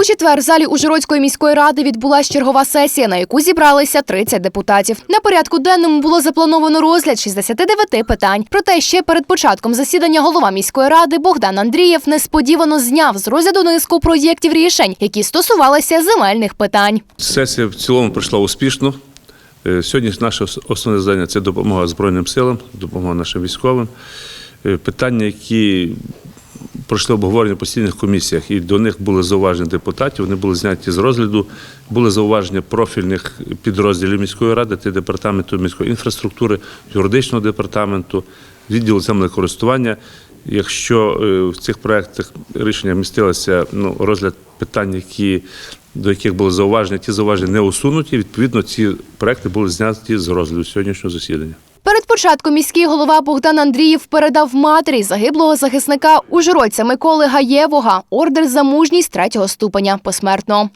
У четвер в залі Ужгородської міської ради відбулася чергова сесія, на яку зібралися 30 депутатів. На порядку денному було заплановано розгляд 69 питань. Проте ще перед початком засідання голова міської ради Богдан Андрієв несподівано зняв з розгляду низку проєктів рішень, які стосувалися земельних питань. Сесія в цілому пройшла успішно. Е, Сьогодні наше основне завдання це допомога Збройним силам, допомога нашим військовим. Е, Питання, які пройшли обговорення в постійних комісіях, і до них були зауваження депутатів, вони були зняті з розгляду. Були зауваження профільних підрозділів міської ради, це департаменту міської інфраструктури, юридичного департаменту, відділу землекористування. Якщо е, в цих проектах рішення містилося ну, розгляд питань, які, до яких були зауваження, ті зауваження не усунуті, відповідно, ці проекти були зняті з розгляду сьогоднішнього засідання. Початком міський голова Богдан Андрієв передав матері загиблого захисника ужгородця Миколи Гаєвого. Ордер за мужність третього ступеня посмертно.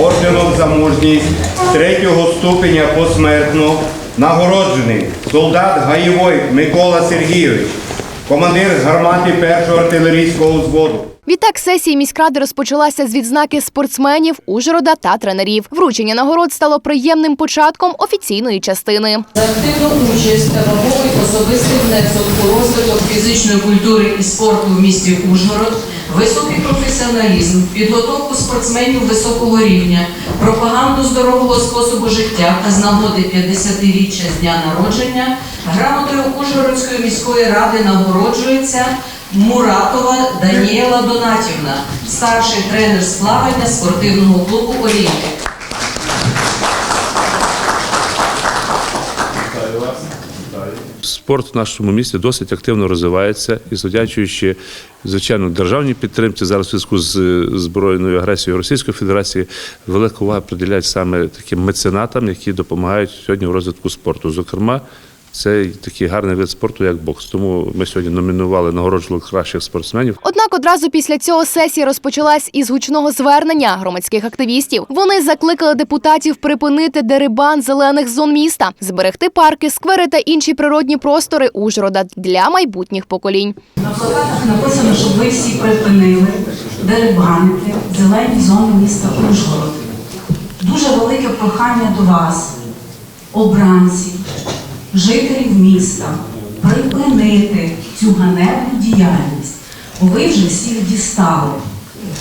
орденом за мужність третього ступеня посмертно. Нагороджений солдат Гаєвой Микола Сергійович, командир гармати першого артилерійського взводу. Відтак сесії міськради розпочалася з відзнаки спортсменів, Ужгорода та тренерів. Вручення нагород стало приємним початком офіційної частини. За активну участь та вагомий особистий внесок у розвиток фізичної культури і спорту в місті Ужгород, високий професіоналізм, підготовку спортсменів високого рівня, пропаганду здорового способу життя та з нагоди 50-річчя з дня народження, грамотою Ужгородської міської ради нагороджується Муратова Даніела Донатівна, старший тренер з плавання спортивного клубу Олімпік. Спорт в нашому місті досить активно розвивається і завдячуючи, звичайно, державній підтримці зараз в зв'язку з збройною агресією Російської Федерації велика увага приділяють саме таким меценатам, які допомагають сьогодні в розвитку спорту. Зокрема, це такий гарний вид спорту, як бокс. Тому ми сьогодні номінували нагороджували кращих спортсменів. Однак одразу після цього сесія розпочалась із гучного звернення громадських активістів. Вони закликали депутатів припинити дерибан зелених зон міста, зберегти парки, сквери та інші природні простори Ужгорода для майбутніх поколінь. На плакатах написано, щоб ви всі припинили дерибанити зелені зони міста Ужгород. Дуже велике прохання до вас, обранців, жителів міста, припинити цю ганебну діяльність, бо ви вже всіх дістали.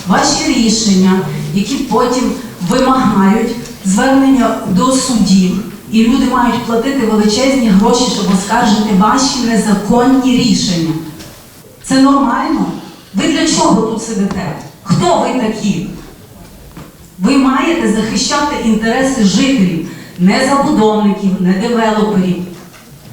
Ваші рішення, які потім вимагають звернення до судів, і люди мають платити величезні гроші, щоб оскаржити ваші незаконні рішення. Це нормально? Ви для чого тут сидите? Хто ви такі? Ви маєте захищати інтереси жителів, не забудовників, не девелоперів,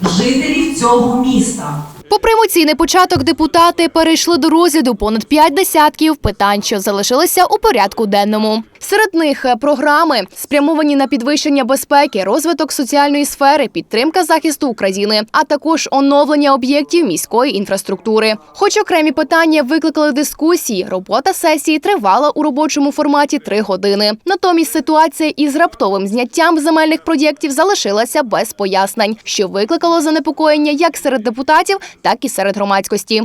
жителів цього міста. Попри емоційний початок, депутати перейшли до розгляду понад п'ять десятків питань, що залишилися у порядку денному. Серед них е, програми спрямовані на підвищення безпеки, розвиток соціальної сфери, підтримка захисту України, а також оновлення об'єктів міської інфраструктури. Хоч окремі питання викликали дискусії, робота сесії тривала у робочому форматі три години. Натомість ситуація із раптовим зняттям земельних проєктів залишилася без пояснень, що викликало занепокоєння як серед депутатів, так і серед громадськості.